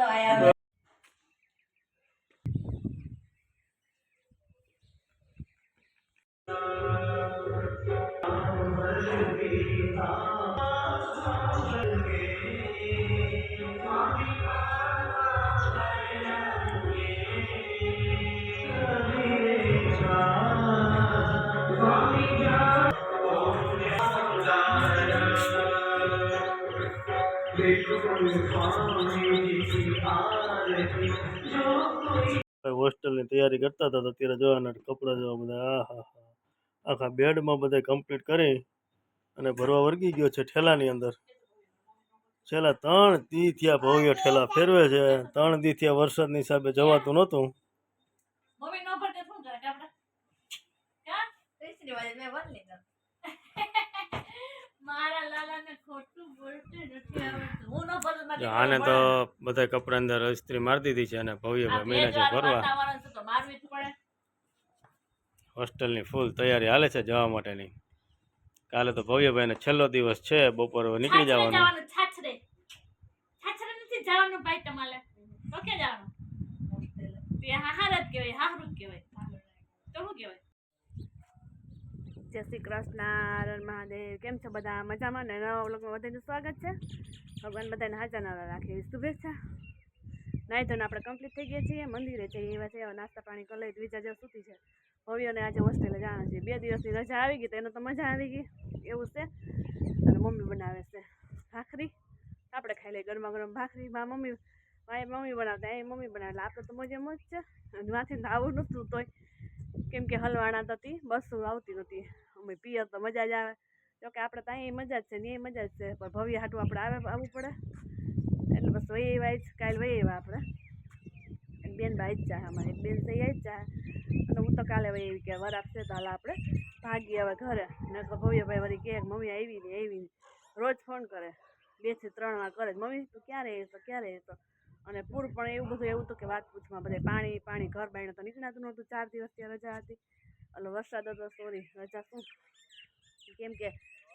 તો કપડાં જોવા બધા આ હા હા. આખા બેડમાં બધા કમ્પ્લીટ કરી અને ભરવા વર્ગી ગયો છે ઠેલાની અંદર. છેલ્લા ત્રણ દી થયા ભવ્ય ઠેલા ફેરવે છે. ત્રણ દી થયા વરસાદની હિસાબે જવાતું નહોતું. આને તો બધા કપડા અંદર ઇસ્ત્રી મારી દીધી છે અને ભવ્ય મહિના છે ભરવા વાતાવરણ છે તો મારવી જ પડે હોસ્ટેલની ફૂલ તૈયારી હાલે છે જવા માટેની. કાલે તો ભવ્યભાઈને છેલ્લો દિવસ છે બપોર હવે નીકળી જવાનું. છાછરે. છાછરે નથી જવાનું ભાઈ તમારે. તો કે જવાનું. તે હાહાર કહેવાય હાહરું કહેવાય. તો શું કહેવાય? જય શ્રી કૃષ્ણ હરણ મહાદેવ. કેમ છો બધા? મજામાં ને? નવા વ્લોગમાં બધાનું સ્વાગત છે. ભગવાન બધાને હાજર નવા રાખે એવી શુભેચ્છા. નાઈ ધોને આપણે કમ્પ્લીટ થઈ ગયા છીએ. મંદિરે જઈએ એવા છે નાસ્તા પાણી કરી લઈ બીજા જેવું સૂતી છે. ભવ્યોને આજે હોસ્ટેલે જવાના છે. બે દિવસની રજા આવી ગઈ તો એને તો મજા આવી ગઈ. એવું છે. અને મમ્મી બનાવે છે ભાખરી. આપણે ખાઈ લઈએ ગરમા ગરમ ભાખરી. મા મમ્મી, માએ મમ્મી બનાવતા એ મમ્મી બનાવે. આપણે તો મજા મજ છે. અને માથી આવું નહોતું તોય. કેમ કે હલવાણા તો હતી બસો આવતી નહોતી. અમે પિયર તો મજા જ આવે. જોકે આપણે ત્યાં એ મજા જ છે ને એ મજા જ છે. પણ ભવ્ય હાટું આપણે આવે, આવવું પડે. એટલે બસ વહી એવા જ. કાલ વહી એવા આપણે. બેન ભાઈ જ ચાહે અમારે એક બેન સૈયા એ જ ચાહે અને હું તો કાલે હવે એવી કે વર આપશે તો હાલ આપણે ભાગીએ હવે ઘરે. ને તો ભવ્યભાઈ વળી કે, મમ્મી આવી ને આવી રોજ ફોન કરે. બેથી ત્રણ વાર કરે. મમ્મી, તું ક્યારે તો ક્યારે તો? અને પૂર પણ એવું બધું, એવું હતું કે વાત પૂછમાં બધે પાણી પાણી ઘર બાઈને તો નીકળાતું નહોતું. ચાર દિવસ ત્યાં રજા હતી. એટલે વરસાદ હતો સોરી રજા શું? કેમ કે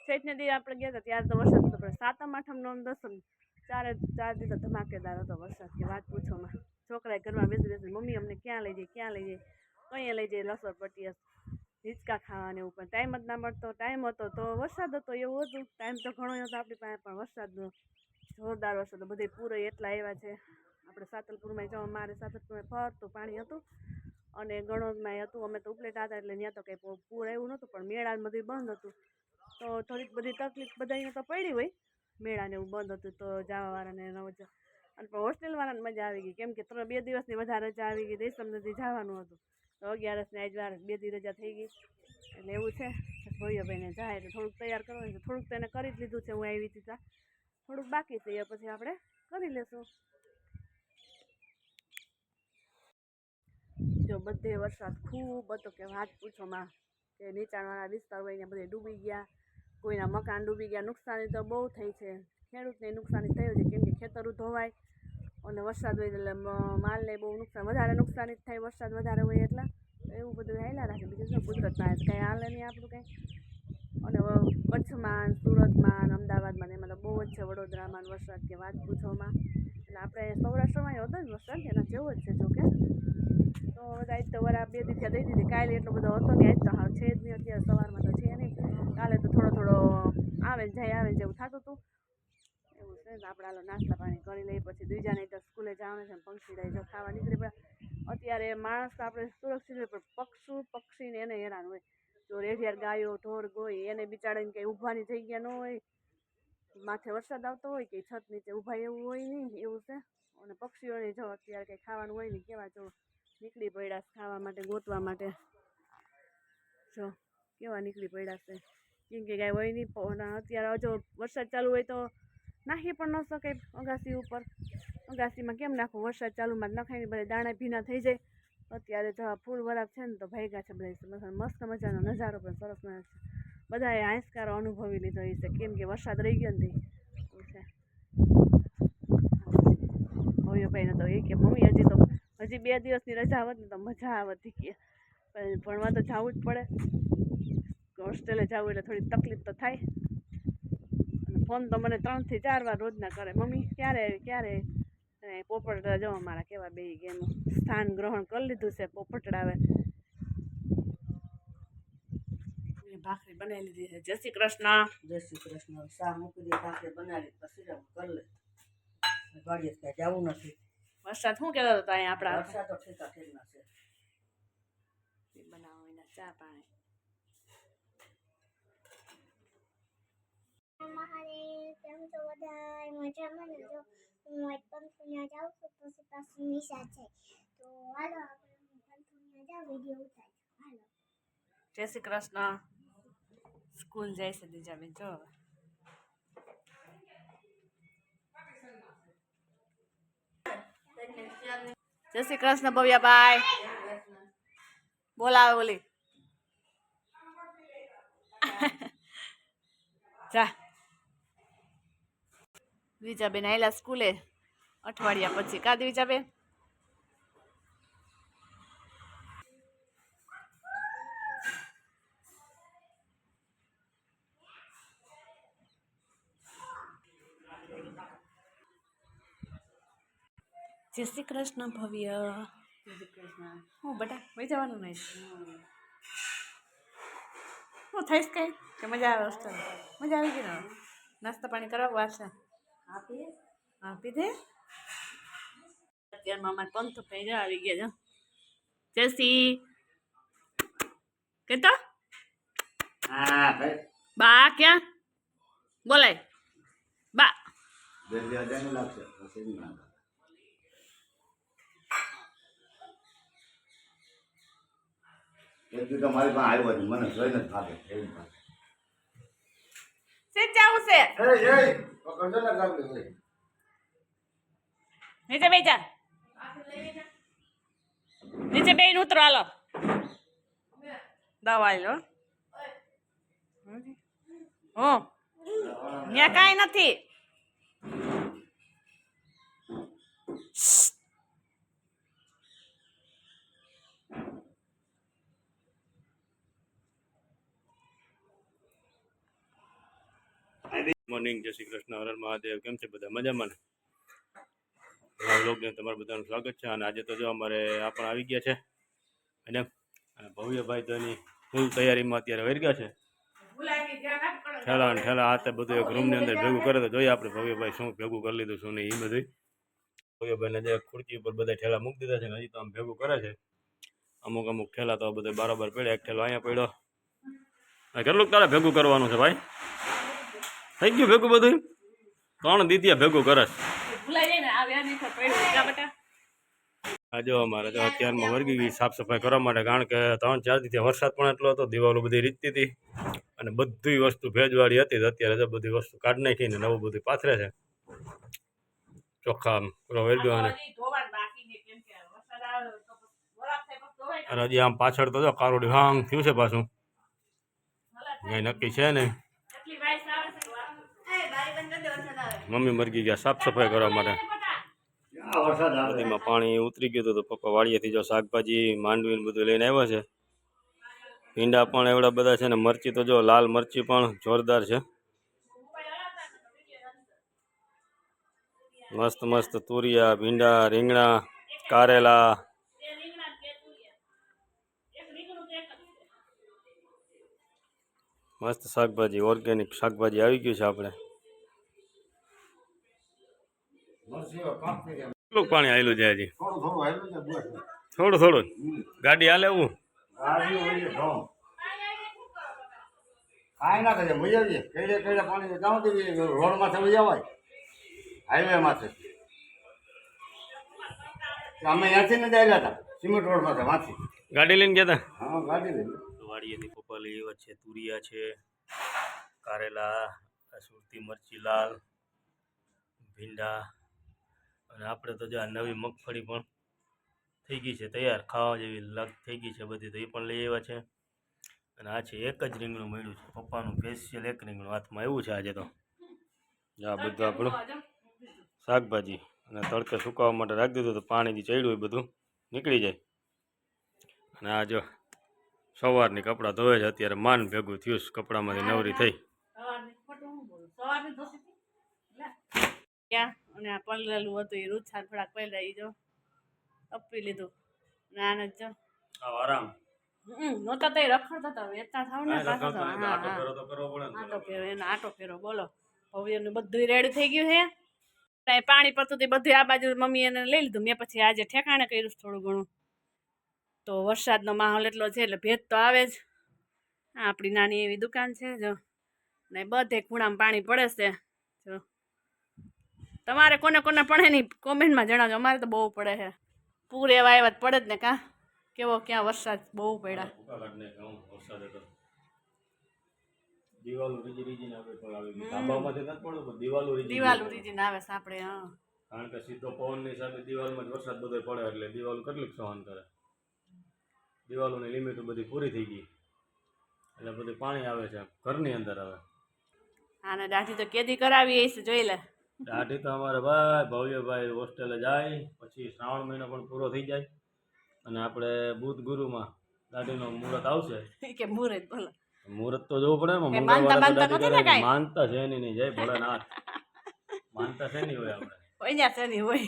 છેટને દી આપણે ગયા હતા, ત્યારે તો વરસાદ હતો, પણ સાતમ, આઠમ નોમ દસમ, ચારે, ચાર દિવસ ધમાકેદાર હતો વરસાદ કે વાત પૂછોમાં. છોકરાએ ઘરમાં બેસી બેસી મમ્મી અમને ક્યાં લઈ જાય, ક્યાં લઈ જાય? અહીંયા લઈ જાય પટી હશે હિંચકા ખાવાને એવું પણ ટાઈમ જ ના મળતો ટાઈમ હતો તો વરસાદ હતો એવું હતું. ટાઈમ તો ઘણો હતો આપણી પાસે, પણ વરસાદનો જોરદાર વરસાદ બધે પૂરો એટલા આવ્યા છે. આપણે સાતલપુરમાં જવા મારે સાતલપુરમાં ફરતું પાણી હતું. અને ગણોદમાં હતું. અમે તો ઉપલેટા હતા એટલે ત્યાં તો કંઈ પૂર એવું નહોતું, પણ મેળા બધું બંધ હતું. તો થોડીક બધી તકલીફ બધાને તો પડી હોય. મેળાને એવું બંધ હતું તો જવાવાળાને ન જ અને હોસ્ટેલવાળાને મજા આવી ગઈ. કેમ કે ત્રણ, બે દિવસની વધારે રજા આવી ગઈ દેશમ નદી જવાનું હતું. તો અગિયારસને આજ વાર બે દી રજા થઈ ગઈ. એટલે એવું છે. ભૈયાભાઈને જાય એટલે થોડુંક તૈયાર કરવાનું છે. થોડુંક એને કરી જ લીધું છે. હું આવી હતી થોડુંક બાકી છે. એ પછી આપણે કરી લેશું. જો બધે વરસાદ ખૂબ હતો કે વાત પૂછોમાં કે નીચાણવાળા વિસ્તાર હોય ને બધે ડૂબી ગયા. કોઈના મકાન ડૂબી ગયા. નુકસાની તો બહુ થઈ છે. ખેડૂતને નુકસાની થયું છે. કેમ ખેતરું ધોવાય અને વરસાદ હોય એટલે માલ માલને બહુ નુકસાન, વધારે નુકસાન જ થાય વરસાદ વધારે હોય એટલે એવું બધું હેલા રાખે. બીજું શું કુદરતમાં કાંઈ હાલે નહીં આપણું કંઈ. અને કચ્છમાં, સુરતમાં, અમદાવાદમાં એમાં તો બહુ જ છે વડોદરામાં વરસાદ કે વાત પૂછોમાં. એટલે આપણે સૌરાષ્ટ્રમાં હતો જ વરસાદ, એના જેવો જ છે જોકે તો બધા તો વરા બે દિવસે દઈ દીધી, કાલે એટલો બધો હતો ને આજ તો હાલ છે જ નહીં, અત્યારે સવારમાં તો છે નહીં. કાલે તો થોડો થોડો આવે જાય, આવે જેવું થતું હતું. છે આપણે નાસ્તા પાણી કરી લઈએ, પછી બીજા નહીં તો સ્કૂલે જવાનું છે પંખી પંખી જો ખાવા નીકળી પડે. અત્યારે માણસ તો આપણે સુરક્ષિત હોય, પણ પક્ષુ પક્ષીને એને હેરાન હોય. જો રેઢિયાર ગાયો, ઢોર ગોય એને બિચારાને કંઈ ઊભવાની જગ્યા ન હોય, માથે વરસાદ આવતો હોય કે છત નીચે ઊભા એવું હોય નહીં, એવું છે. અને પક્ષીઓને જો અત્યારે કંઈ ખાવાનું હોય નહીં, કેવા જો નીકળી પડ્યા ખાવા માટે, ગોતવા માટે. જો કેવા નીકળી પડ્યા છે. કેમ કે કાંઈ હોય નહીં અત્યારે જો વરસાદ ચાલુ હોય તો નાખી પણ ન શકાય અગાસી ઉપર. અગાસીમાં કેમ નાખવું વરસાદ ચાલુમાં જ નખાઈને બધા દાણા ભીના થઈ જાય. અત્યારે જો આ ફૂલ વરાપ છે ને તો ભાગ્યા છે બધા. મસ્ત મજાનો નજારો પણ સરસ છે. બધાએ આંસકારો અનુભવી લીધો છે. કેમ કે વરસાદ રહી ગયો ને તે છે. ભવ્યભાઈને તો એ કે, મમ્મી, હજી તો, હજી બે દિવસની રજા આવત ને તો મજા આવતી કે. ભણવા તો જવું જ પડે. હોસ્ટેલે જવું એટલે થોડી તકલીફ તો થાય. ફોન તો મને ત્રણથી ચાર વાર રોજના કરે. મમ્મી ક્યારે આવી? ક્યારે અને પોપટડા જો અમારા કેવા બે એનું સ્થાન ગ્રહણ કરી લીધું છે પોપટડાવે એ ભાખરી બનાવી લીધી છે. જય શ્રી કૃષ્ણ. જય શ્રી કૃષ્ણ. શા મૂકી દે? ભાખરી બનાવી પછી કરી લે ગાડીએ ક્યાં જવું નથી. વરસાદ શું કહેતો હતો અહીંયા આપણા વરસાદ તો ઠેકા ઠેરના છે. બનાવો એના ચા પાણી. મહાદેવ, કેમ છો બધા મજામાં ને? જો, હું આજ પંથુનિયા જાઉં છું પછી પાછું નિશા છે. તો હાલો, આપણે પંથુનિયા જાઉં વીડિયો ઉતાર હાલો. જય શ્રી કૃષ્ણ. સ્કૂલ જાય છે દીજાબેન જો. જય શ્રી કૃષ્ણ, ભવ્યાભાઈ. બોલાવે બોલી જા. વિજાબેન આયલા સ્કૂલે અઠવાડિયા પછી. કા દ્વિજાબેન? જય શ્રી કૃષ્ણ ભવ્ય. હું બટા વહી જવાનું નહીં હું થઈશ કઈ? કે મજા આવે હોસ્ટેલ મજા આવી ગઈ નાસ્તા પાણી કરવા વાર છે આપીએ આપી દે. અત્યારમાં અમારે પંથ પહેર્યા આવી ગયા છે. જયસી કેતો? બા ક્યાં? બોલાય. બા. તમારી પાસે આવ્યો મને જોઈને ભાગે. જાવું છે નીચે બે જા. નીચે બે ઉતરો હાલો. દવા લો હો. ત્યાં કાંઈ નથી. મોર્નિંગ જય શ્રી કૃષ્ણ હરણ મહાદેવ, કેમ છે બધા? મજામાં ને? વ્લોગને તમારું બધાનું સ્વાગત છે, અને આજે તો જો અમારે આ પણ આવી ગયા છે. અને ભવ્યભાઈ તો એની ફૂલ તૈયારીમાં અત્યારે વહી ગયા છે. ઠેલા ને ઠેલા હાથે બધું એક રૂમની અંદર ભેગું કરે તો જોઈએ આપણે ભવ્યભાઈ શું ભેગું કરી લીધું, શું નહીં એ બધું ભવ્યભાઈને જે ખુરચી ઉપર બધા ઠેલા મૂકી દીધા છે હજી તો આમ ભેગું કરે છે. અમુક અમુક ઠેલા તો બધા બરાબર પડ્યા, એક ઠેલો અહીંયા પડ્યો. કેટલું તારે ભેગું કરવાનું છે ભાઈ? થઈ ગયું ભેગું બધું ત્રણ દીતિયા ભેગું કરે છે. ભૂલાઈ જાય ને આ વ્યાજ નહીં પડ્યું જા અમારે તો અત્યારમાં વર્ગી ગઈ સાફ સફાઈ કરવા માટે કારણ કે ત્રણ ચાર દિવસથી વરસાદ પણ એટલો હતો દિવાલો બધી રીતતી હતી. અને બધી વસ્તુ ભેજવાળી હતી તો અત્યારે તો બધી વસ્તુ કાઢ નાખીને નવું બધું પાથરે છે. ચોખ્ખા વર્ગ્યો અને ને અને હજી આમ પાછળ તો જો કારોડી હાંગ થયું છે પાછું. કંઈ નક્કી છે નહીં એટલી વાઈસ આવે છે મમ્મી મરગી ગયા સાફ સફાઈ કરવા માટે. નદીમાં પાણી ઉતરી ગયું હતું તો પપ્પા વાડીએથી જો શાકભાજી માંડવી બધું લઈને આવ્યા છે. ભીંડા પણ એવડા બધા છે ને મરચી તો જો લાલ મરચી પણ જોરદાર છે. મસ્ત મસ્ત તુરિયા ભીંડા રીંગણા કારેલા. મસ્ત શાકભાજી ઓર્ગેનિક શાકભાજી આવી ગયું છે આપણે મરસીઓ કાપ થઈ ગયા. કેટલું પાણી આવેલું છે હજી? થોડું થોડું હાલ્યું છે બસ થોડું થોડું? ગાડી હાલે એવું. કાંઈ ના કરે મજા આવીએ કેડે કેડે પાણી જાઉં રોડ માથે મજા આવે. હાઈવે માથે અમે ત્યાંથી ને આવેલા હતા સિમેન્ટ રોડ માથે ગાડી લઈને ગયા હતા હા ગાડી લઈ વાડીએથી પપ્પા લઈ છે તુરિયા છે કારેલા સુરતી મરચી લાલ ભીંડા. અને આપણે તો જો આ નવી મગફળી પણ થઈ ગઈ છે તૈયાર ખાવા જેવી લગ થઈ ગઈ છે બધી તો એ પણ લઈ આવ્યા છે. અને આ છે એક જ રીંગણું મળ્યું છે પપ્પાનું સ્પેશિયલ એક રીંગણું હાથમાં આવ્યું છે આજે તો. આ બધું આપણું શાકભાજી અને તડકે સુકાવવા માટે રાખી દીધું તો પાણીથી ચડ્યું એ બધું નીકળી જાય. અને આ જો સવારની કપડાં ધોવે છે અત્યારે માન ભેગું થયું છે કપડામાંથી નવરી થઈ. હું અને આ પલરેલું હતું એ રૂછા થોડાક પહેલા એ જો અપી લીધું. અને આને જો આરામ નહોતા તો રખડતા હતા વેચતા થાવ ને પાછા તો. હા હા. તો. આટો ફેરો એનો આટો ફેરો બોલો. ભવ્યનું બધું રેડી થઈ ગયું છે કાંઈ પાણી પડતું હતું એ બધું આ બાજુ મમ્મી એને લઈ લીધું. મેં પછી આજે ઠેકાણે કર્યું થોડું ઘણું. તો વરસાદનો માહોલ એટલો છે એટલે ભેજ તો આવે જ. આપણી નાની એવી દુકાન છે જો. ને બધે ખૂણામાં પાણી પડે છે. તમારે કોને કોને પડે નહીં કોમેન્ટમાં જણાવજો. અમારે તો બહુ પડે છે. પૂર એવા એવા જ પડે જ ને કાં? કેવો ક્યાં વરસાદ બહુ પડ્યા. દિવાલો રીજી રીજીને આવી ગઈ નથી પડતો પણ દિવાલો રીજી દિવાલ ઉરીજીને આવે આપણે હા. કારણ કે સીધો પવનની હિસાબે દિવાલમાં જ વરસાદ બધો પડે એટલે દિવાલ કેટલું સહન કરે. દિવાલોની લિમિટ બધી પૂરી થઈ ગઈ. એટલે બધું પાણી આવે છે ઘરની અંદર આવે. આને દાઢી તો કેદી કરાવી હશે જોઈ લે. દાઢી તો અમારે ભાઈ ભવ્યભાઈ હોસ્ટેલે જાય પછી શ્રાવણ મહિનો પણ પૂરો થઈ જાય. અને આપણે બુધ ગુરુમાં દાઢીનો મુહૂર્ત આવશે. કે મુહૂર્ત બોલો. મુહૂર્ત તો જોવું પડે ને માનતા છે નહીં નહીં જય ભોળાનાથ. માનતા છે નહીં હોય આપણે? હોય છે નહીં હોય?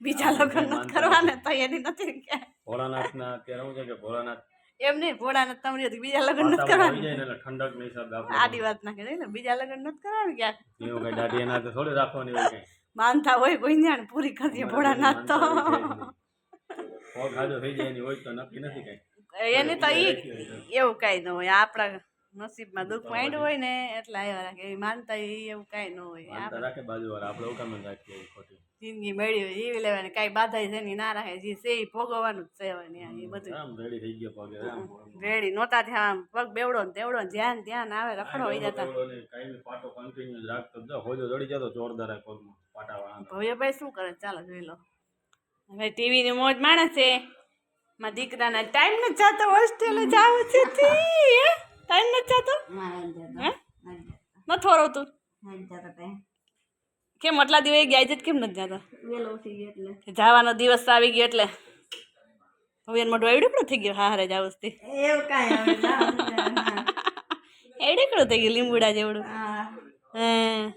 બીજા નથી કરવાના તો નથી ભોળાનાથના અત્યારે શું છે કે ભોળાનાથ એમ નહીં ભોળાને તમને હતી, બીજા લગ્ન નથી કરવાની. ઠંડક નહીં સાહેબ આડી વાત ના કરે ને બીજા લગ્ન નથી કરવાની ક્યાંક. એવું કઈ દાદી એના તો થોડી રાખવાની હોય કઈ? માનતા હોય કોઈ ને પૂરી કરીએ તો. થઈ જાય એની હોય તો નક્કી નથી કઈ. એની તો ઈ એવું કાંઈ ન હોય આપણા નસીબમાં દુઃખ માંડ હોય ને એટલે આવ્યા રાખે. એવી માનતા એવું કાંઈ ન હોય રાખે બાજુ વાળા આપણે ઉકામે રાખીએ ખોટી. જિંદગી મળી જીવી લેવાની કાંઈ બાધા છે ની ના રાખે જે છે એ ભોગવવાનું જ છે એ બધું આમ રેડી થઈ ગયો પગે આમ. રેડી નહોતા થયા આમ પગ બેવડો ને તેવડો ને ધ્યાન ને આવે રખડો હોય જતા. કાંઈ પાટો કન્ટિન્યુ રાખતો જ હોજો જડી જતો જોરદાર આ પગમાં પાટાવાળાનો. ભવ્યભાઈ શું કરે? ચાલો જોઈ લો. હવે ટીવીની મોજ માણસ છે. મારા દીકરાના ટાઈમ ન જતો હોસ્ટેલે જાવ છે ટાઈમ નથી જતો? હે? ન થોરો તું કેમ આટલા દિવસ ગયા છે કેમ નથી જાતો? જવાનો દિવસ આવી ગયો એટલે. ભવ્યન મોઢું એવડું થઈ ગયું હા હારે જાવ તે. એવું કાંઈ હવે. એવડું થઈ ગયું લીંબુડા જેવડું. હા.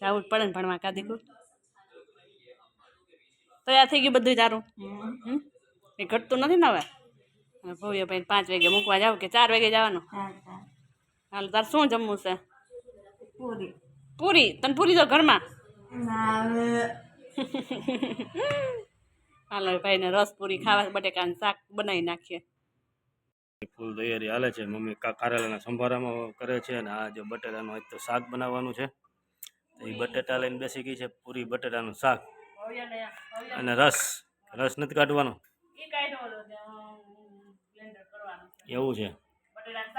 જાવું જ પડે ને ભણવા કાદીકું તો યાર થઈ ગયું બધું તારું? હમ? એ ઘટતું નથી ને હવે? હવે ભવ્ય ભાઈ પાંચ વાગે મૂકવા જાવ કે ચાર વાગે જવાનું? હાલ તાર શું જમવું છે? પૂરી. પૂરી? તને પૂરી તો ઘરમાં? હવે હાલો ભાઈને રસ પૂરી ખાવા બટેકાનું શાક બનાવી નાખીએ. ફૂલ તૈયારી હાલે છે. મમ્મી કા કારેલાના સંભારામાં કરે છે અને આ જે બટેટાનું આજ તો શાક બનાવવાનું છે. એ બટેટા લઈને બેસી ગઈ છે પૂરી બટેટાનું શાક. અને રસ રસ નથી કાઢવાનો. એ કાંઈ ઓલો બ્લેન્ડર કરવાનું છે. એવું છે. બટેટાનું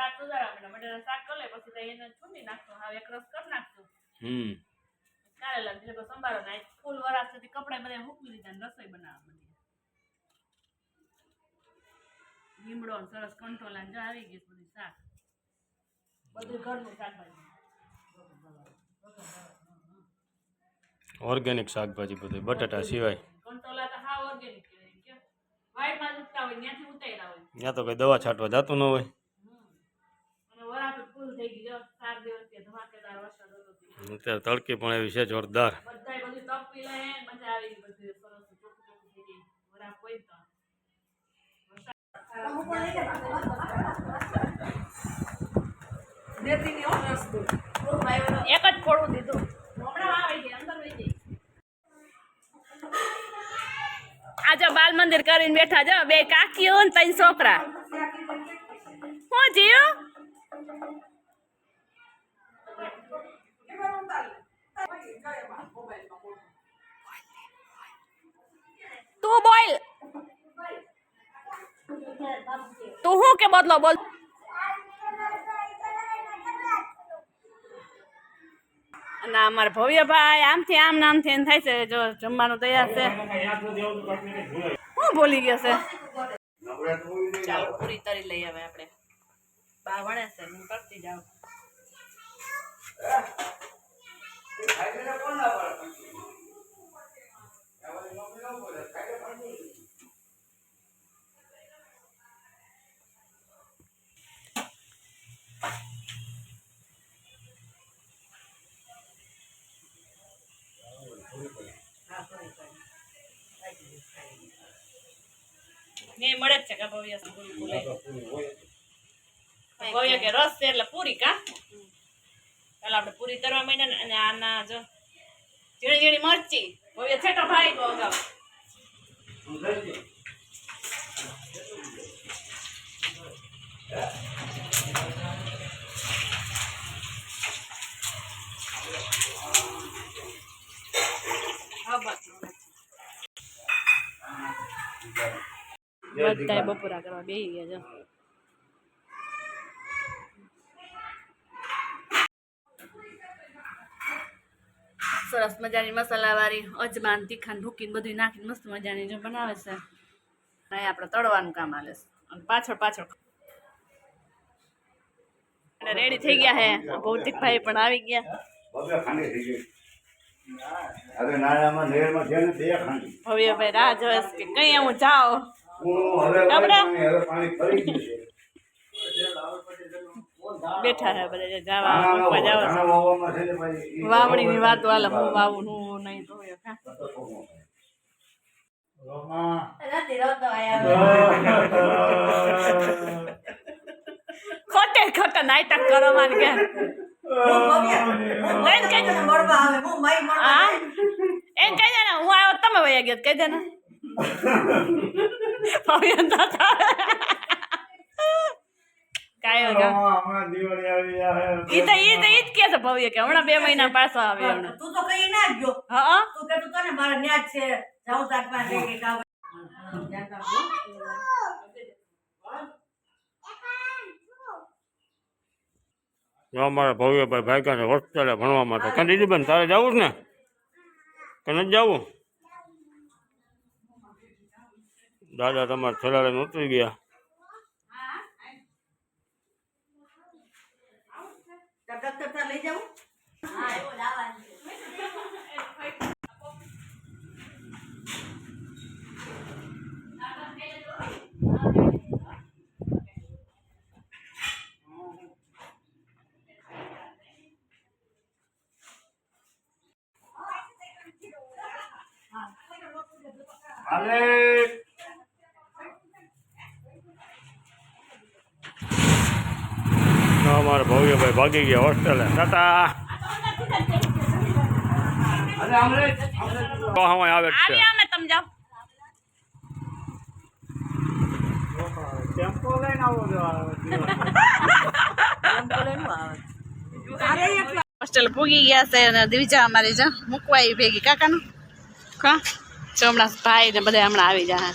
શાક સુધારા આપણે બટેટાનું શાક કરી લે પછી તો એને છૂંદી નાખશું હવે એક રસ કરી નાખશું હમ કારેલા બીજો સંભાળો ને ફૂલ વરાસ સુધી કપડા બધા મૂકી દીધા ને રસોઈ બનાવવા માંડી લીમડો ને સરસ કંટોલા ને જો આવી ગયું બધું શાક. બધું ઘરનું શાકભાજી. ઓર્ગેનિક શાકભાજી બધું બટાટા સિવાય. કંટોલા તો હા ઓર્ગેનિક જ ઉગતા હોય ત્યાંથી ઉતાર્યા હોય. ત્યાં તો કઈ દવા છાંટવા જતું ન હોય. અને વરાપ ફૂલ થઈ ગઈ સાત દિવસથી ધમાકેદાર વરસાદ હતો તે. અત્યારે તડકી પણ એવી છે જોરદાર. બધાય બધું તપી લે મજા આવી ગઈ બધું સરસ ચોખ્ખું ચોખ્ખું થઈ ગઈ વરાપ કોઈ તો. એક જ ફોડું દીધું. હમણાં આવી ગઈ અંદર વહી ગઈ. આ જો બાલ મંદિર કરીને બેઠા જો બે કાકીઓ ને ત્રણ છોકરા. હું જીવ? તું બોલ. તું હું કે બદલો? બોલ. ના અમારા ભવ્યભાઈ આમથી આમ નામથી થાય છે, જો જમવાનું તૈયાર છે. હું બોલી ગયો છે. ચાલો, પૂરી તરી લઈ આવે આપણે. બા વણે છે, હું કરતી જાઉં. કોણ ને મળે જ છે કે ભવ્ય ભવ્ય કે રસ છે એટલે પૂરી કા? પેલા આપણે પૂરી તરવા માંડ્યા ને અને આના જો ઝીણી ઝીણી મરચી. ભવ્ય છેટો ભાઈ ગયો અગાઉ હા બસ બધા બપોરા કરવા બેસી ગયા જો સરસ મજાની મસાલાવાળી અજમાન તીખાન ભૂકીને બધું નાખીને મસ્ત મજાની જો બનાવે છે. અને આપણે તળવાનું કામ આલે છે. અને પાછળ પાછળ અને રેડી થઈ ગયા હે. ભૌતિકભાઈ પણ આવી ગયા. ભવ્ય ખાંડી થઈ ગઈ. હવે નાળામાં નેરમાં છે ને બે ખાંડી. ભવ્યભાઈ રાહ જોવે છે કે કઈ હું જાઓ. બેઠા હે બધા જાવા જાવ છે. ને ઈ વાવણીની હું વાવું હું નહીં ભવ્ય ખોટે ખોટે નાટક કરો માન કે એમ કહી દે હું આવ્યો તમે વયા ગયા કહી દે ને. ભવ્ય દાદા કાયો હમણાં દિવાળી આવી આ ઈ તો ઈ તો ઈ જ કે છે ભવ્ય કે હમણાં બે મહિના પાછો આવ્યો હમણાં તું તો કઈ ના ગયો. હા તું કે તું તને મારે ન્યા છે? જાઉં તાર પાસે કે કાવ અમારા ભવ્યભાઈ ભાગ્યા હોસ્ટેલે ભણવા માટે. કાં દીદીબેન તારે જવું ને? કે નથી જવું? દાદા તમારે છેલ્લા લઈને ઉતરી ગયા ડગર લઈ જાઉં હાલે તો અમારા ભવ્યભાઈ ભાગી ગયા હોસ્ટેલે. ટાટા આવે છે. હોસ્ટેલ પૂગી ગયા છે અને દ્વિજા અમારી જ મૂકવાય ભેગી. કાકાનું? કા? જો હમણાં ભાઈ ને બધા હમણાં આવી જાય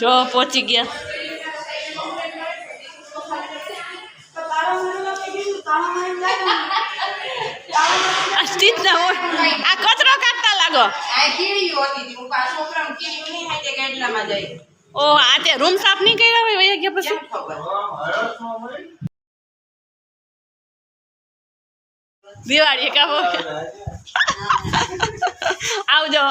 જો પહોંચી ગયા. સ્ટીચ ના હોય. આ કચરો કાઢતા લાગો. ઓ આ તે રૂમ સાફ નહીં કર્યા હોય વયા ગયા પછી? દિવાળી કાપો આવજો.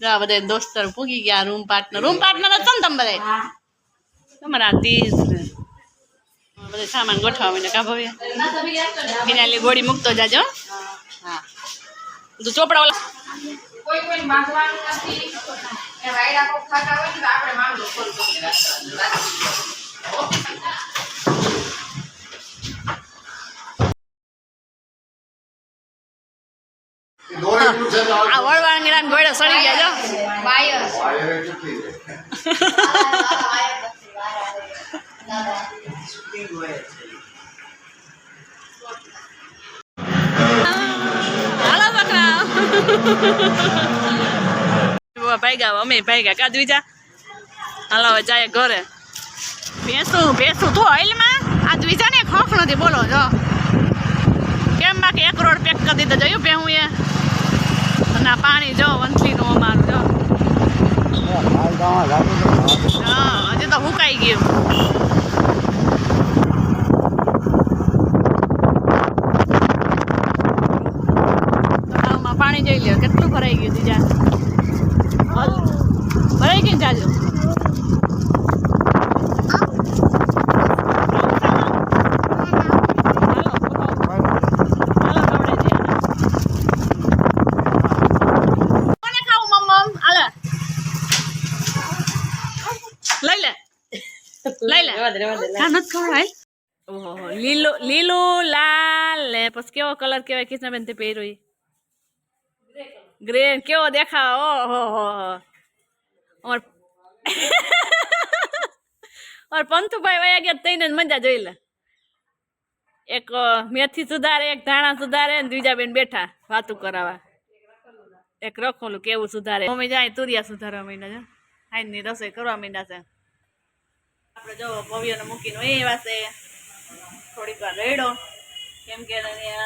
જો બધા દોસ્તર પૂગી ગયા રૂમ પાર્ટનર રૂમ પાર્ટનર હતો ને તમે બધા તમારા ને. બધે સામાન ગોઠવા માંડે કા ભવ્ય વિનાલી ગોળી મૂકતો જાજો. હા. તું ચોપડા ઓલા કોઈ કોઈ બાંધવાનું નથી. એ વાયડા ખાતા હોય તો આપણે ફોન આ ગોળે સડી ગયા જો. વાયર. વાયરે ચૂકી છે ભાગ્યા અમે ભાગ્યા કાદ બીજા હાલો જાય ઘરે. ભેસું ભેસું તો ઓઇલમાં આ દ્વિજા ને ખોખ નથી બોલો જો. કેમ બાકી એક રોડ પેક કરી દીધો જોયું ભેહું એ? અને આ પાણી જો વંથલીનું અમારું જો. હજી તો હુકાઈ ગયું. ¿Qué es lo que hay que hacer? ¿Qué es lo Lilo, Lilo, la, le, pues color que ve que es una 20 pero. ઈ ગ્રે કેવો દેખાવ ઓહો હો અમાર ઓર પંથુભાઈ વયા ગયા તઈને મજા જોઈ લે એક મેથી સુધારે એક ધાણા સુધારે ને બીજા બેન બેઠા વાતું કરાવવા એક રખોલું કેવું સુધારે મમ્મી જાય તુરિયા સુધારવા માંડ્યા છે હાઈની રસોઈ કરવા માંડ્યા છે આપણે જો ભવ્યને મૂકીને એવા છે થોડીક વાર રેડો કેમ કે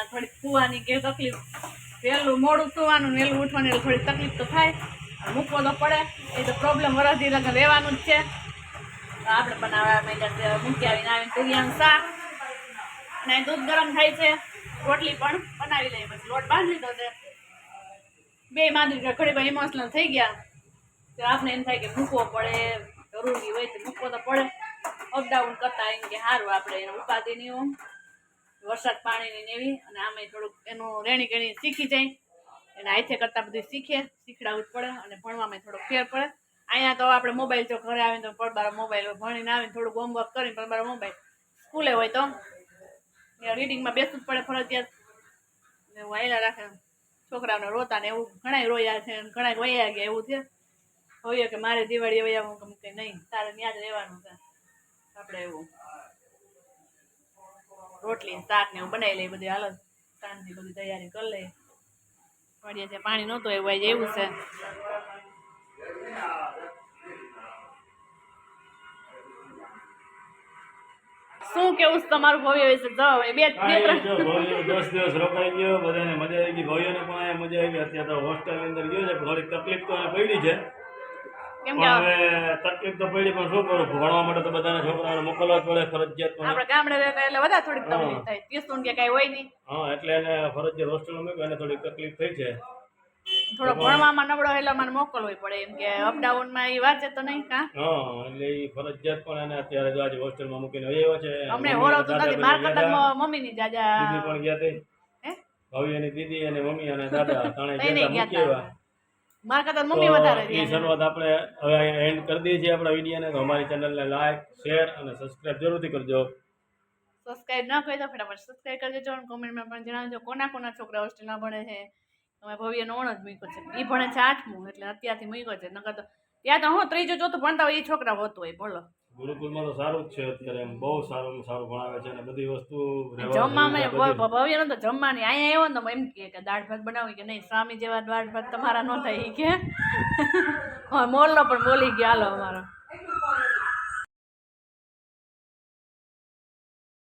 થોડીક સુવાની કે તકલીફ વહેલું મોડું સુવાનું, વહેલું ઉઠવાનું, એટલે થોડી તકલીફ તો થાય. મૂકવો તો પડે, એ તો પ્રોબ્લેમ વરસથી લગ્ન રહેવાનું જ છે. આપણે બનાવવા માંડ્યા મૂકી આવીને આવીને તુરિયાનું શાક. અને દૂધ ગરમ થાય છે, રોટલી પણ બનાવી લઈએ પછી. લોટ બાંધી લીધો છે. બે માંદી ઘડી ભાઈ ઇમોશનલ થઈ ગયા. તો આપણે એમ થાય કે મૂકવો પડે, જરૂરી હોય તો મૂકવો તો પડે. અપડાઉન કરતા એમ કે સારું આપણે એને ઉપાધિ નહીં વરસાદ પાણીની નેવી અને આમે થોડુંક એનું રેણી કેણી શીખી જાય. એને હાથે કરતાં બધું શીખે શીખડાવવું જ પડે, અને ભણવામાં થોડોક ફેર પડે. અહીંયા તો આપણે મોબાઈલ જો ઘરે આવીને તો પડબાર મોબાઈલ ભણીને આવીને થોડુંક હોમવર્ક કરીને પડબાર મોબાઈલ સ્કૂલે હોય તો. રીડિંગમાં બેસવું જ પડે ફરજિયાત. આયલા રાખે, છોકરાઓને રોતા ને એવું ઘણા રોયા છે ઘણા વયા ગયા એવું છે. હોય કે મારે દિવાળી વયા હું, કે નહીં, તારે ત્યાં જ રહેવાનું છે. આપણે એવું. રોટલી ને શાક ને એવું બનાવી લઈએ બધી. હાલો સાંજની બધી તૈયારી કરી લઈએ. વાડીએ છે પાણી નહોતું એવું આજે એવું છે. શું કેવું તમારું ભવ્ય વિશે? જાઓ એ બે બે ત્રણ દસ દિવસ રોકાઈ ગયો બધાને મજા આવી ગઈ. ભવ્યને પણ મજા આવી અત્યારે તો હોસ્ટેલની અંદર ગયો છે થોડીક તકલીફ તો પડી છે. કેમ કે હવે તકલીફ તો પડી પણ શું કરું? ભણવા માટે તો બધાને છોકરાઓને મોકલવા જ પડે ફરજિયાત આપણે ગામડે રહેતા એટલે વધારે થોડીક તકલીફ થાય. ટ્યુશન કે કઈ હોય નહીં. હા એટલે એને ફરજિયાત હોસ્ટેલમાં મૂક્યો એને થોડીક તકલીફ થઈ છે થોડો ભણવામાં નબળો એટલે મને મોકલવો પડે. એમ કે અપડાઉનમાં એ વાંચે તો નહીં કા? હા એટલે એ ફરજિયાત પણ એને અત્યારે જો આજે હોસ્ટેલમાં મૂકીને આવ્યો છે. અમને હોરવતું નથી માર કરતા જાજા. પણ ગયા હતી હે? દીદી અને મમ્મી અને દાદા ત્રણે ગયા મૂકી આવ્યા. માર કરતા મમ્મી વધારે એ શરૂઆત આપણે હવે એન્ડ કરી દઈએ છીએ આપણા વિડીયોને. તો અમારી ચેનલને લાઈક શેર અને સબસ્ક્રાઇબ જરૂરથી કરજો. સબસ્ક્રાઇબ ના કરી દો ફટાફટ સબસ્ક્રાઇબ કરી દેજો અને કોમેન્ટમાં પણ જણાવજો કોના કોના છોકરા હોસ્ટેલમાં ભણે છે. તમે ભવ્યનો નોણ જ મૂક્યો છે. એ ભણે છે આઠમું એટલે અત્યારથી મૂક્યો છે. નકર તો ત્યાં તો હું ત્રીજું ચોથું ભણતા હોય એ છોકરા હોતું હોય બોલો ગુરુકુલમાં તો સારું જ છે અત્યારે એમ બહુ સારું સારું ભણાવે છે અને બધી વસ્તુ જમવામાં. ભવ્ય તો જમવાની. અહીંયા એવો ને તો એમ કે કે દાળ ભાત બનાવી કે નહીં? સ્વામી જેવા દાળ ભાત તમારા ન થાય કે. મોરલો પણ બોલી ગયા હાલો અમારો.